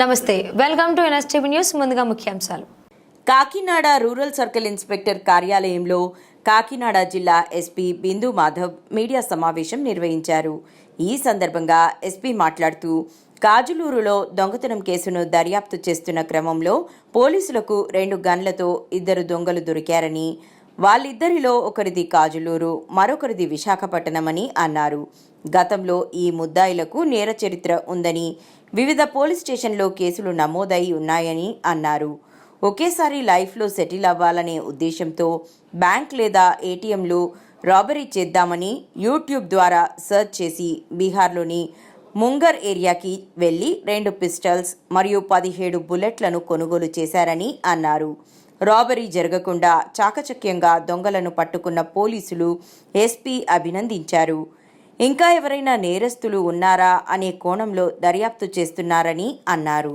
నమస్తే welcome to NSTV news ముందుగా ముఖ్యాంశాలు. కాకినాడ రూరల్ సర్కిల్ ఇన్స్పెక్టర్ కార్యాలయంలో కాకినాడ జిల్లా ఎస్పీ బిందు మాధవ్ మీడియా సమావేశం నిర్వహించారు. ఈ సందర్భంగా ఎస్పీ మాట్లాడుతూ కాజులూరులో దొంగతనం కేసును దర్యాప్తు చేస్తున్న క్రమంలో పోలీసులకు రెండు గన్లతో ఇద్దరు దొంగలు దొరికారని వాళ్ళిద్దరిలో ఒకరిది కాజులూరు మరొకరిది విశాఖపట్నమని అన్నారు. గతంలో ఈ ముద్దాయిలకు నేర చరిత్ర ఉందని వివిధ పోలీస్ స్టేషన్లో కేసులు నమోదై ఉన్నాయని అన్నారు. ఒకేసారి లైఫ్లో సెటిల్ అవ్వాలనే ఉద్దేశంతో బ్యాంక్ లేదా ఏటీఎంలు రాబరీ చేద్దామని యూట్యూబ్ ద్వారా సెర్చ్ చేసి బీహార్లోని ముంగర్ ఏరియాకి వెళ్ళి రెండు పిస్టల్స్ మరియు పదిహేడు బుల్లెట్లను కొనుగోలు చేశారని అన్నారు. రాబరీ జరగకుండా చాకచక్యంగా దొంగలను పట్టుకున్న పోలీసులు ఎస్పీ అభినందించారు. ఇంకా ఎవరైనా నేరస్తులు ఉన్నారా అనే కోణంలో దర్యాప్తు చేస్తున్నారని అన్నారు.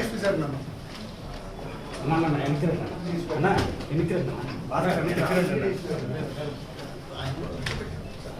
ఎస్పీ సార్ నన్ను అన్నా అన్నా ఎన్నికలు అన్నా. ఎన్నికలు బాగా ఎన్నికలు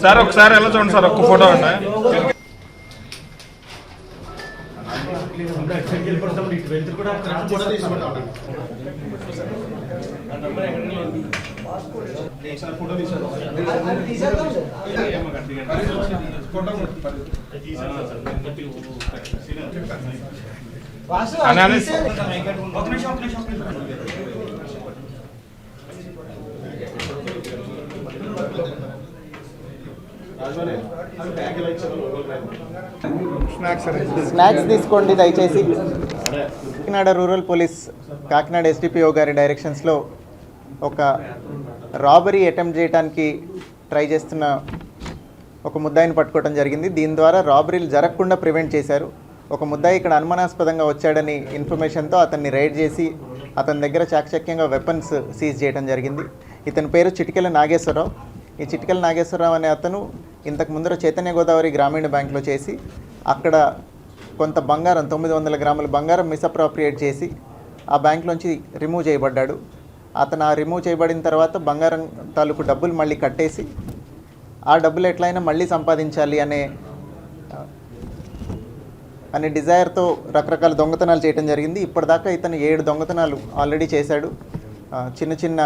సార్ ఒకసారి ఎలా చూడండి సార్ ఒక్క ఫోటో అండి ఎక్కడికి వెళ్ళిపోతాం ఇటు వెళ్తూ ఒక నిమిషం ఒక స్నాక్స్ తీసుకోండి దయచేసి. Kakinada rural police Kakinada SDPO గారి డైరెక్షన్స్లో ఒక రాబరీ అటెంప్ట్ చేయడానికి ట్రై చేస్తున్న ఒక ముద్దాయిని పట్టుకోవడం జరిగింది. దీని ద్వారా రాబరీలు జరగకుండా ప్రివెంట్ చేశారు. ఒక ముద్దాయి ఇక్కడ అనుమానాస్పదంగా వచ్చాడని ఇన్ఫర్మేషన్తో అతన్ని రైడ్ చేసి అతని దగ్గర చాకచక్యంగా వెపన్స్ సీజ్ చేయడం జరిగింది. ఇతని పేరు చిటికెల నాగేశ్వరరావు. ఈ చిటికెల నాగేశ్వరరావు అనే అతను ఇంతకు ముందర చైతన్య గోదావరి గ్రామీణ బ్యాంక్లో చేసి అక్కడ కొంత బంగారం తొమ్మిది వందల గ్రాముల బంగారం మిస్అప్రాప్రియేట్ చేసి ఆ బ్యాంక్లోంచి రిమూవ్ చేయబడ్డాడు. అతను ఆ రిమూవ్ చేయబడిన తర్వాత బంగారం తాలూకు డబ్బులు మళ్ళీ కట్టేసి ఆ డబ్బులు ఎట్లయినా మళ్ళీ సంపాదించాలి అనే అనే డిజైర్తో రకరకాల దొంగతనాలు చేయడం జరిగింది. ఇప్పటిదాకా ఇతను ఏడు దొంగతనాలు ఆల్రెడీ చేశాడు. చిన్న చిన్న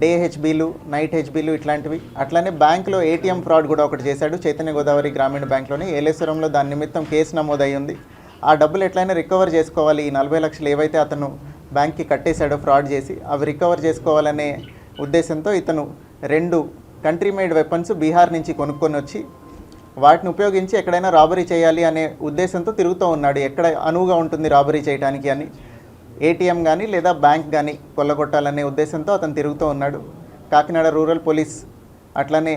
డే హెచ్బీలు నైట్ హెచ్బీలు ఇట్లాంటివి. అట్లానే బ్యాంక్లో ఏటీఎం ఫ్రాడ్ కూడా ఒకటి చేశాడు. చైతన్య గోదావరి గ్రామీణ బ్యాంక్లోని ఏలేశ్వరంలో దాని నిమిత్తం కేసు నమోదయ్యి ఉంది ఆ డబ్బులు ఎట్లయినా రికవర్ చేసుకోవాలి. ఈ నలభై లక్షలు ఏవైతే అతను బ్యాంక్కి కట్టేశాడో ఫ్రాడ్ చేసి అవి రికవర్ చేసుకోవాలనే ఉద్దేశంతో ఇతను రెండు కంట్రీ మేడ్ వెపన్స్ బీహార్ నుంచి కొనుక్కొని వచ్చి వాటిని ఉపయోగించి ఎక్కడైనా రాబరీ చేయాలి అనే ఉద్దేశంతో తిరుగుతూ ఉన్నాడు. ఎక్కడ అనువుగా ఉంటుంది రాబరీ చేయడానికి అని. ఏటీఎం కానీ లేదా బ్యాంక్ కానీ కొల్లగొట్టాలనే ఉద్దేశంతో అతను తిరుగుతూ ఉన్నాడు. కాకినాడ రూరల్ పోలీస్ అట్లానే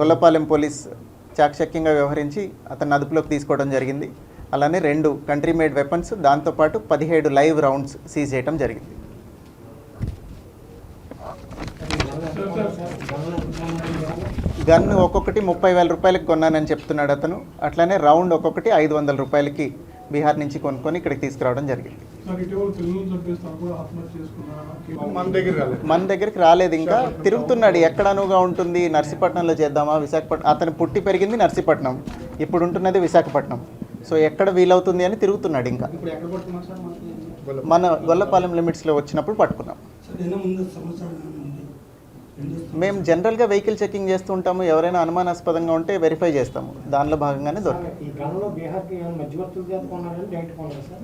గొల్లపాలెం పోలీస్ చాకచక్యంగా వ్యవహరించి అతన్ని అదుపులోకి తీసుకోవడం జరిగింది. అలానే రెండు కంట్రీ మేడ్ వెపన్స్ దాంతోపాటు పదిహేడు లైవ్ రౌండ్స్ సీజ్ చేయడం జరిగింది. గన్ ఒక్కొక్కటి ముప్పై వేల రూపాయలకి కొన్నానని చెప్తున్నాడు అతను. అట్లనే రౌండ్ ఒక్కొక్కటి ఐదు వందల రూపాయలకి బీహార్ నుంచి కొనుక్కొని ఇక్కడికి తీసుకురావడం జరిగింది. మన దగ్గర రాలేదు. మన దగ్గరికి రాలేదు. ఇంకా తిరుగుతున్నాడు. ఎక్కడ అనువుగా ఉంటుంది? నర్సీపట్నంలో చేద్దామా? విశాఖపట్నం అతను పుట్టి పెరిగింది నర్సీపట్నం. ఇప్పుడు ఉంటున్నది విశాఖపట్నం. సో ఎక్కడ వీలవుతుంది అని తిరుగుతున్నాడు ఇంకా. మన గొల్లపాలెం లిమిట్స్లో వచ్చినప్పుడు పట్టుకున్నాం. మేము జనరల్గా వెహికల్ చెకింగ్ చేస్తూ ఉంటాము. ఎవరైనా అనుమానాస్పదంగా ఉంటే వెరిఫై చేస్తాము. దానిలో భాగంగానే సార్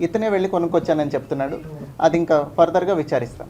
ఇతనే వెళ్ళి కొనుక్కొచ్చానని చెప్తున్నాడు. అది ఇంకా ఫర్దర్గా విచారిస్తాం.